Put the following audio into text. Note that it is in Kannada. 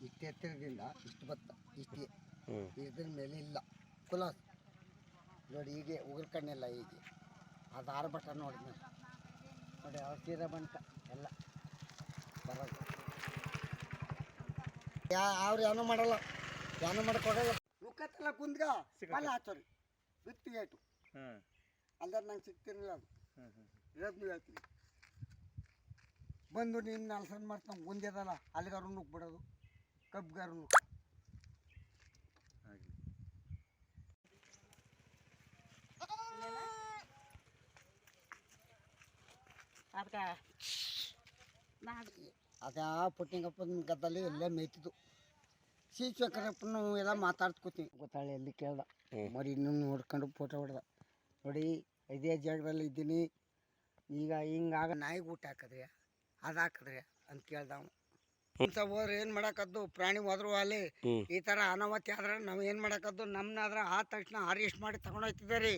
ಇಷ್ಟು ಎತ್ತರದಿಂದ ಇಷ್ಟು ಭತ್ತ ಇಷ್ಟೇ. ಇದ್ರ ಮೇಲೆ ಇಲ್ಲ. ಕುಲಾಸ್. ನೋಡಿ ಹೀಗೆ ಉಗುರು ಕಣ್ಣೆಲ್ಲ ಹೀಗೆ. ಅದು ಆರ್ಭಟ ನೋಡಿ ನೀವು. ನೋಡಿ ಅವ್ರ ತೀರ ಬಂಟ ಎಲ್ಲ. ಬರೋದು ಯಾ ಅವ್ರು ಏನೂ ಮಾಡಲ್ಲ. ಏನೂ ಮಾಡಕ್ಕೋಗಲ್ಲ ನುಕ್ಕತ್ತಲ್ಲ ಕುಂದ್ಗ ಅಲ್ಲ ಹಾಚೋರಿ ಬಿತ್ತು ಹಾಂ ಅಲ್ದಾರ ನಂಗೆ ಸಿಗ್ತಿರಲಿಲ್ಲ ಅದು. ಹಾಂ ಹಾಂ ಇರೋದು ಹೇಳ್ತೀನಿ ಬಂದು ನೀನು ನಾಲ್ಸನ್ ಮಾಡ್ತಾನೆ ಮುಂದೆದಲ್ಲ ಅಲ್ಲಿಗಾರು ಅವ್ರು ಕಬ್ಗಾರು ನುಗ್ಗು ಆಗಲಿ ಅದಕ್ಕೆ ನಾ ಅದೇ ಪುಟ್ಟಿಂಗಪ್ಪನ ಗದ್ದಲ್ಲಿ ಎಲ್ಲೇ ಮೇಯ್ತಿದ್ದು. ಶೀಶ್ವಕರಪ್ಪನು ಎಲ್ಲ ಮಾತಾಡ್ಸ್ಕೊತೀನಿ ಗೊತ್ತಾಳೆ ಎಲ್ಲಿ ಕೇಳ್ದ. ಮರಿ ಇನ್ನೂ ನೋಡ್ಕೊಂಡು ಫೋಟೋ ಹೊಡೆದ. ನೋಡಿ ಐದೇ ಜಾಗದಲ್ಲಿ ಇದ್ದೀನಿ. ಈಗ ಹಿಂಗಾಗ ನಾಯಿಗೆ ಊಟ ಹಾಕಿದ್ರೆ ಅದು ಹಾಕಿದ್ರೆ ಅಂತ ಕೇಳ್ದ ಅವನು. ಅಂತ ಹೋದ್ರೆ ಏನು ಮಾಡಕದ್ದು? ಪ್ರಾಣಿ ಹೋದ್ರು ಅಲ್ಲಿ. ಈ ತರ ಅನಾಹುತಿ ಆದ್ರೆ ನಾವು ಏನು ಮಾಡೋಕ್ಕದ್ದು ನಮ್ಮನ್ನಾದ್ರೆ ಆದ ತಕ್ಷಣ ಅರೆಸ್ಟ್ ಮಾಡಿ ತಗೊಂಡೋಗ್ತಿದ್ದೆ